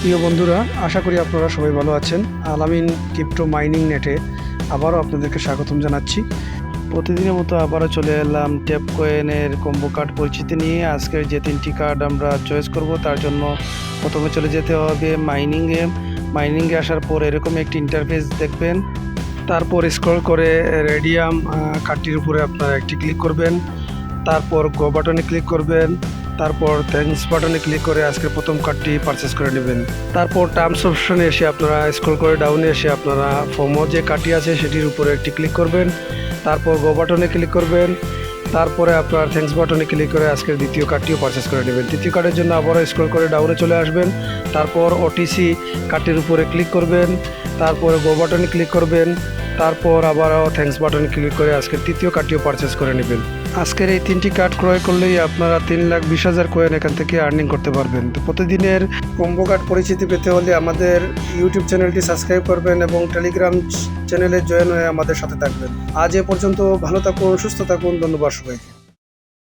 প্রিয় বন্ধুরা, আশা করি আপনারা সবাই ভালো আছেন। আলামিন ক্রিপ্টো মাইনিং নেটে আবারও আপনাদেরকে স্বাগতম জানাচ্ছি। প্রতিদিনের মতো আবারও চলে এলাম ট্যাপ কয়েনের কম্বো কার্ড পরিচিতি নিয়ে। আজকের যে তিনটি কার্ড আমরা চয়েস করব, তার জন্য প্রথমে চলে যেতে হবে মাইনিংয়ে মাইনিংয়ে আসার পর এরকম একটি ইন্টারফেস দেখবেন। তারপর স্ক্রল করে রেডিয়াম কার্ডটির উপরে আপনারা একটি ক্লিক করবেন। তারপর গো বাটনে ক্লিক করবেন। তারপর থ্যাঙ্কস বাটনে ক্লিক করে আজকের প্রথম কার্ডটি পারচেস করে নেবেন। তারপর টার্মস অপশনে এসে আপনারা স্ক্রল করে ডাউনে এসে আপনারা ফোমো যে কার্ডটি আছে সেটির উপরে একটি ক্লিক করবেন। তারপর গো বাটনে ক্লিক করবেন। তারপরে আপনার থ্যাঙ্কস বাটনে ক্লিক করে আজকের দ্বিতীয় কার্ডটিও পারচেস করে নেবেন। তৃতীয় কার্ডের জন্য আবারও স্ক্রল করে ডাউনে চলে আসবেন। তারপর ওটিসি কার্ডটির উপরে ক্লিক করবেন। তারপরে গো বাটনে ক্লিক করবেন। তারপর আবারও থ্যাঙ্কস বাটন ক্লিক করে আজকের তৃতীয় কার্ডটিও পারচেস করে নেবেন। আজকের এই তিনটি কার্ড ক্রয় করলেই আপনারা তিন লাখ বিশ হাজার কয়েন এখান থেকে আর্নিং করতে পারবেন। তো প্রতিদিনের কম্বো কার্ড পরিচিতি পেতে হলে আমাদের ইউটিউব চ্যানেলটি সাবস্ক্রাইব করবেন এবং টেলিগ্রাম চ্যানেলে জয়েন হয়ে আমাদের সাথে থাকবেন। আজ এ পর্যন্ত ভালো থাকুন, সুস্থ থাকুন, ধন্যবাদ সবাইকে।